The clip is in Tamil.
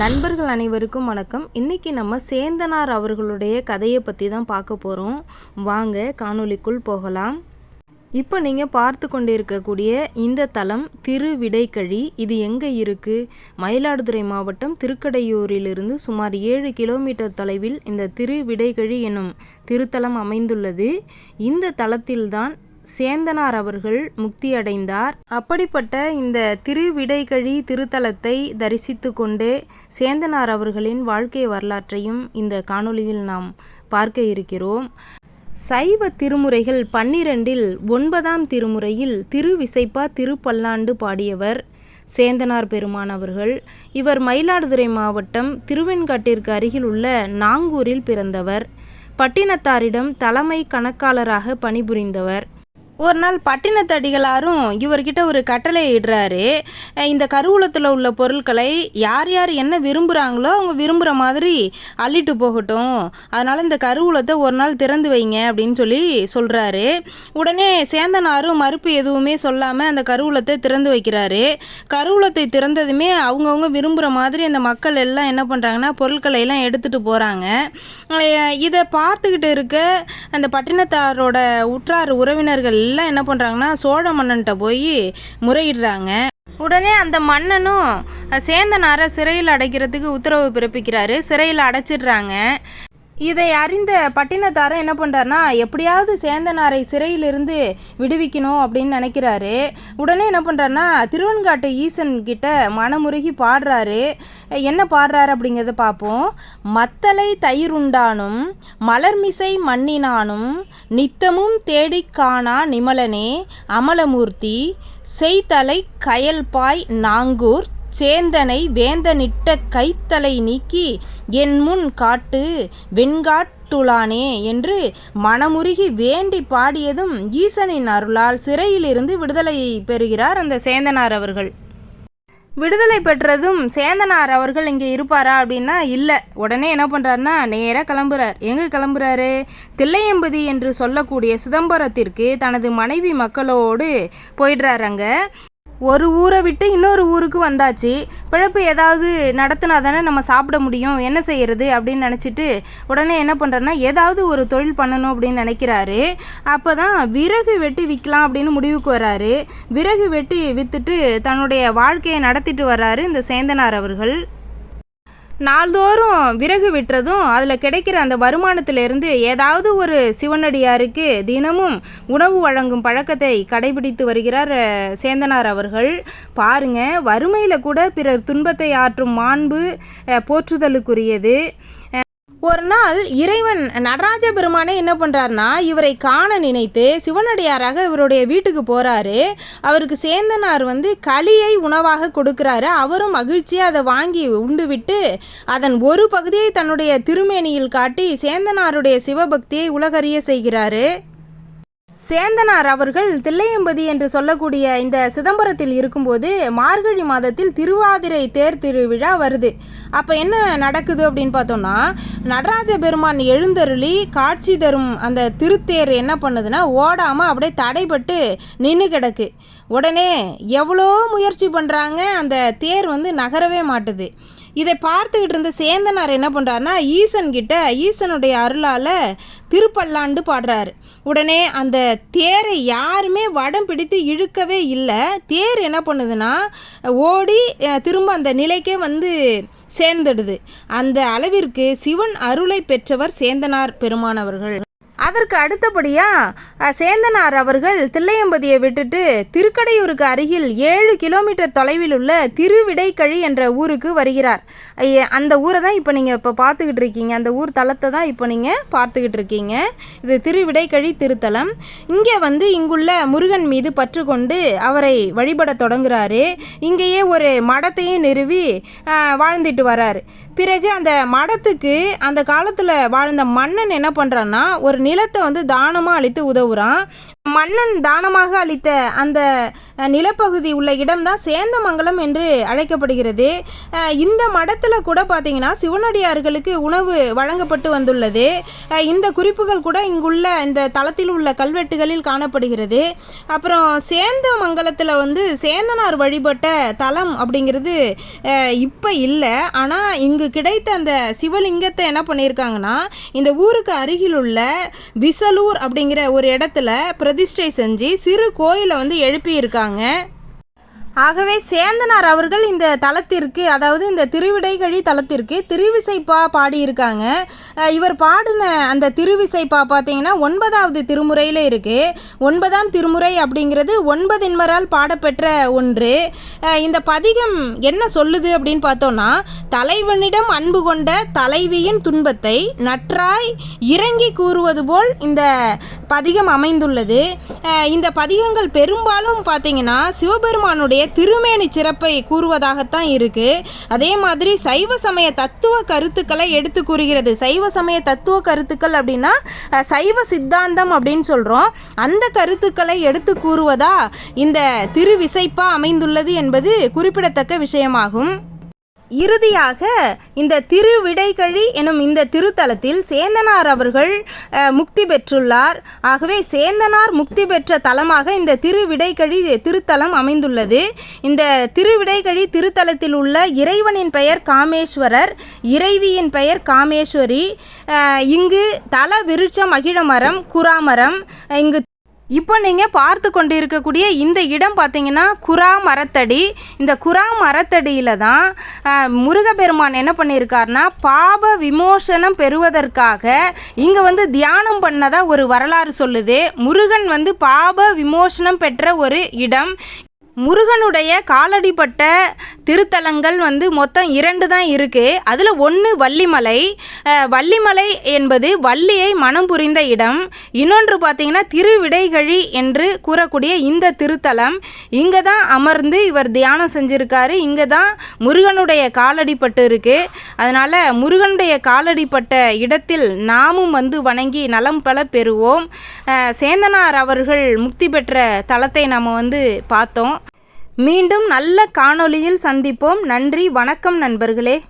நண்பர்கள் அனைவருக்கும் வணக்கம். இன்னைக்கு நம்ம சேந்தனார் அவர்களுடைய கதையை பற்றி தான் பார்க்க போகிறோம் வாங்க காணொளிக்குள் போகலாம். இப்போ நீங்கள் பார்த்து கொண்டிருக்கக்கூடிய இந்த தலம் திருவிடைக்கழி இது எங்கே இருக்குது மயிலாடுதுறை மாவட்டம் திருக்கடையூரிலிருந்து சுமார் ஏழு கிலோமீட்டர் தொலைவில் இந்த திருவிடைக்கழி எனும் திருத்தலம் அமைந்துள்ளது. இந்த தலத்தில்தான் சேந்தனார் அவர்கள் முக்தியடைந்தார். அப்படிப்பட்ட இந்த திருவிடைகழி திருத்தலத்தை தரிசித்து கொண்டே சேந்தனார் அவர்களின் வாழ்க்கை வரலாற்றையும் இந்த காணொளியில் நாம் பார்க்க இருக்கிறோம். சைவ திருமுறைகள் பன்னிரண்டில் ஒன்பதாம் திருமுறையில் திருவிசைப்பா திருப்பல்லாண்டு பாடியவர் சேந்தனார் பெருமான் அவர்கள். இவர் மயிலாடுதுறை மாவட்டம் திருவெண்காட்டிற்கு அருகில் உள்ள நாங்கூரில் பிறந்தவர். பட்டினத்தாரிடம் தலைமை கணக்காளராக பணிபுரிந்தவர். ஒரு நாள் பட்டினத்தடிகளாரும் இவர்கிட்ட ஒரு கட்டளை இடுறாரு. இந்த கருவூலத்தில் உள்ள பொருட்களை யார் யார் என்ன விரும்புகிறாங்களோ அவங்க விரும்புகிற மாதிரி அள்ளிட்டு போகட்டும். அதனால் இந்த கருவூலத்தை ஒரு நாள் திறந்து வைங்க அப்படின்னு சொல்லி சொல்கிறாரு உடனே சேந்தனாரும் மறுப்பு எதுவுமே சொல்லாமல் அந்த கருவூலத்தை திறந்து வைக்கிறாரு. கருவூலத்தை திறந்ததுமே அவங்கவுங்க விரும்புகிற மாதிரி அந்த மக்கள் எல்லாம் என்ன பண்ணுறாங்கன்னா பொருட்களை எல்லாம் எடுத்துகிட்டு போகிறாங்க இதை பார்த்துக்கிட்டு இருக்க அந்த பட்டினத்தாரோட உற்றார் உறவினர்கள் எல்லாம் என்ன பண்ணுறாங்கன்னா சோழ மன்னன்கிட்ட போய் முறையிடுறாங்க. உடனே அந்த மன்னனும் சேந்தனாரை சிறையில் அடைக்கிறதுக்கு உத்தரவு பிறப்பிக்கிறாரு. சிறையில் அடைச்சிடுறாங்க. இதை அறிந்த பட்டினத்தாரன் என்ன பண்ணுறாருனா எப்படியாவது சேந்தனாரை சிறையிலிருந்து விடுவிக்கணும் அப்படின்னு நினைக்கிறாரு. உடனே என்ன பண்ணுறாருனா திருவெண்காட்டு ஈசன் கிட்ட மனமுருகி பாடுறாரு. என்ன பாடுறாரு அப்படிங்கிறத பார்ப்போம். மத்தளை தயிருண்டானும் மலர்மிசை மண்ணினானும் நித்தமும் தேடிக் காணா நிமலனே அமலமூர்த்தி செய்தலை கயல்பாய் நாங்கூர் சேந்தனை வேந்தனிட்ட கைத்தலை நீக்கி என் முன் காட்டு வெண்காட்டுளானே என்று மனமுருகி வேண்டி பாடியதும் ஈசனின் அருளால் சிறையிலிருந்து விடுதலை பெறுகிறார் அந்த சேந்தனார் அவர்கள். விடுதலை பெற்றதும் சேந்தனார் அவர்கள் இங்கே இருப்பாரா அப்படின்னா இல்லை. உடனே என்ன பண்ணுறாருன்னா நேராக கிளம்புறார். எங்கே கிளம்புறாரு? தில்லையம்பதி என்று சொல்லக்கூடிய சிதம்பரத்திற்கு தனது மனைவி மக்களோடு போயிடுறாரு அங்கே. ஒரு ஊரை விட்டு இன்னொரு ஊருக்கு வந்தாச்சு. பிழப்பு ஏதாவது நடத்தினா தானே நம்ம சாப்பிட முடியும். என்ன செய்கிறது அப்படின்னு நினச்சிட்டு உடனே என்ன பண்ணுறேன்னா ஏதாவது ஒரு தொழில் பண்ணணும் அப்படின்னு நினைக்கிறாரு. அப்போ தான் விறகு வெட்டி விற்கலாம் அப்படின்னு முடிவுக்கு வராரு விறகு வெட்டி விற்றுட்டு தன்னுடைய வாழ்க்கையை நடத்திட்டு வர்றாரு இந்த சேந்தனார் அவர்கள். நாள்தோறும் விறகு விட்டுறதும் அதில் கிடைக்கிற அந்த வருமானத்திலிருந்து ஏதாவது ஒரு சிவனடியாருக்கு தினமும் உணவு வழங்கும் பழக்கத்தை கடைபிடித்து வருகிறார் சேந்தனார் அவர்கள். பாருங்க வறுமையில் கூட பிறர் துன்பத்தை ஆற்றும் மாண்பு போற்றுதலுக்குரியது. ஒரு நாள் இறைவன் நடராஜ பெருமானே என்ன பண்ணுறாருனா இவரை காண நினைத்து சிவனடியாராக இவருடைய வீட்டுக்கு போகிறாரு அவருக்கு சேந்தனார் வந்து களியை உணவாக கொடுக்குறாரு. அவரும் மகிழ்ச்சியாக அதை வாங்கி உண்டு விட்டு அதன் ஒரு பகுதியை தன்னுடைய திருமேனியில் காட்டி சேந்தனாருடைய சிவபக்தியை உலகறிய செய்கிறாரு. சேந்தனார் அவர்கள் தில்லையம்பதி என்று சொல்லக்கூடிய இந்த சிதம்பரத்தில் இருக்கும்போது மார்கழி மாதத்தில் திருவாதிரை தேர் திருவிழா வருது. அப்போ என்ன நடக்குது அப்படின்னு பார்த்தோம்னா நடராஜ பெருமான் எழுந்தருளி காட்சி தரும் அந்த திருத்தேர் என்ன பண்ணுதுன்னா ஓடாமல் அப்படியே தடைபட்டு நின்று கிடக்கு. உடனே எவ்வளோ முயற்சி பண்ணுறாங்க அந்த தேர் வந்து நகரவே மாட்டுது. இதை பார்த்துக்கிட்டு இருந்த சேந்தனார் என்ன பண்ணுறாருனா ஈசன்கிட்ட ஈசனுடைய அருளால் திருப்பல்லாண்டு பாடுறாரு. உடனே அந்த தேரை யாருமே வடம் பிடித்து இழுக்கவே இல்லை. தேர் என்ன பண்ணுதுன்னா ஓடி திரும்ப அந்த நிலைக்கே வந்து சேர்ந்துடுது. அந்த அளவிற்கு சிவன் அருளை பெற்றவர் சேந்தனார் பெருமானவர்கள். அதற்கு அடுத்தபடியாக சேந்தனார் அவர்கள் தில்லையம்பதியை விட்டுட்டு திருக்கடையூருக்கு அருகில் ஏழு கிலோமீட்டர் தொலைவில் உள்ள திருவிடைக்கழி என்ற ஊருக்கு வருகிறார். அந்த ஊரை தான் இப்போ நீங்கள் இப்போ பார்த்துக்கிட்டு இருக்கீங்க. அந்த ஊர் தலத்தை தான் இப்போ நீங்கள் பார்த்துக்கிட்டு இருக்கீங்க. இது திருவிடைக்கழி திருத்தலம். இங்கே வந்து இங்குள்ள முருகன் மீது பற்று கொண்டு அவரை வழிபட தொடங்குறாரு. இங்கேயே ஒரு மடத்தையும் நிறுவி வாழ்ந்துட்டு வராரு. பிறகு அந்த மடத்துக்கு அந்த காலத்தில் வாழ்ந்த மன்னன் என்ன பண்ணுறான்னா ஒரு நிலத்தை வந்து தானமாக அளித்து உதவுறான். மன்னன் தானமாக அளித்த அந்த நிலப்பகுதி உள்ள இடம்தான் சேந்தமங்கலம் என்று அழைக்கப்படுகிறது. இந்த மடத்தில் கூட பார்த்தீங்கன்னா சிவனடியார்களுக்கு உணவு வழங்கப்பட்டு வந்துள்ளது. இந்த குறிப்புகள் கூட இங்குள்ள இந்த தளத்தில் உள்ள கல்வெட்டுகளில் காணப்படுகிறது. அப்புறம் சேந்தமங்கலத்தில் வந்து சேந்தனார் வழிபட்ட தலம் அப்படிங்கிறது இப்போ இல்லை. ஆனால் இங்கு கிடைத்த அந்த சிவலிங்கத்தை என்ன பண்ணியிருக்காங்கன்னா இந்த ஊருக்கு அருகில் உள்ள விசலூர் அப்படிங்கிற ஒரு இடத்துல பிரதி பிரதிஷ்டை செஞ்சு சிறு கோயிலை வந்து எழுப்பியிருக்காங்க. ஆகவே சேந்தனார் அவர்கள் இந்த தலத்திற்கு அதாவது இந்த திருவிடைகழி தலத்திற்கு திருவிசைப்பா பாடியிருக்காங்க. இவர் பாடின அந்த திருவிசைப்பா பார்த்தீங்கன்னா ஒன்பதாவது திருமுறையில் இருக்குது ஒன்பதாம் திருமுறை அப்படிங்கிறது ஒன்பதின்மரால் பாடப்பெற்ற ஒன்று. இந்த பதிகம் என்ன சொல்லுது அப்படின்னு பார்த்தோன்னா தலைவனிடம் அன்பு கொண்ட தலைவியின் துன்பத்தை நற்றாய் இறங்கி கூறுவது போல் இந்த பதிகம் அமைந்துள்ளது. இந்த பதிகங்கள் பெரும்பாலும் பார்த்தீங்கன்னா சிவபெருமானுடைய திருமேனி சிறப்பை கூறுவதாகத்தான் இருக்கு. அதே மாதிரி சைவ சமய தத்துவ கருத்துக்களை எடுத்து கூறுகிறது. சைவ சமய தத்துவ கருத்துக்கள் அப்படின்னா சைவ சித்தாந்தம் அப்படின்னு சொல்கிறோம் அந்த கருத்துக்களை எடுத்து கூறுவதா இந்த திருவிசைப்பா அமைந்துள்ளது என்பது குறிப்பிடத்தக்க விஷயமாகும். இறுதியாக இந்த திருவிடைகழி எனும் இந்த திருத்தலத்தில் சேந்தனார் அவர்கள் முக்தி பெற்றுள்ளார். ஆகவே சேந்தனார் முக்தி பெற்ற தலமாக இந்த திருவிடைகழி திருத்தலம் அமைந்துள்ளது. இந்த திருவிடைகழி திருத்தலத்தில் உள்ள இறைவனின் பெயர் காமேஸ்வரர் இறைவியின் பெயர் காமேஸ்வரி. இங்கு தல விருட்ச மகிழ மரம் குராமரம் இங்கு இப்போ நீங்கள் பார்த்து கொண்டு இருக்கக்கூடிய இந்த இடம் பார்த்தீங்கன்னா குரா மரத்தடி. இந்த குரா மரத்தடியில் தான் முருகப்பெருமான் என்ன பண்ணியிருக்காருனா பாப விமோசனம் பெறுவதற்காக இங்கே வந்து தியானம் பண்ணதாக ஒரு வரலாறு சொல்லுது. முருகன் வந்து பாப விமோசனம் பெற்ற ஒரு இடம். முருகனுடைய காலடிப்பட்ட திருத்தலங்கள் வந்து மொத்தம் இரண்டு தான் இருக்குது அதில் ஒன்று வள்ளிமலை. வள்ளிமலை என்பது வள்ளியை மனம் புரிந்த இடம். இன்னொன்று பார்த்தீங்கன்னா திருவிடைகழி என்று கூறக்கூடிய இந்த திருத்தலம். இங்கே தான் அமர்ந்து இவர் தியானம் செஞ்சுருக்காரு. இங்கே தான் முருகனுடைய காலடிப்பட்டு இருக்குது அதனால் முருகனுடைய காலடிப்பட்ட இடத்தில் நாமும் வந்து வணங்கி நலம் பல பெறுவோம். சேந்தனார் அவர்கள் முக்தி பெற்ற தலத்தை நாம் வந்து பார்த்தோம். மீண்டும் நல்ல காணொளியில் சந்திப்போம். நன்றி. வணக்கம் நண்பர்களே.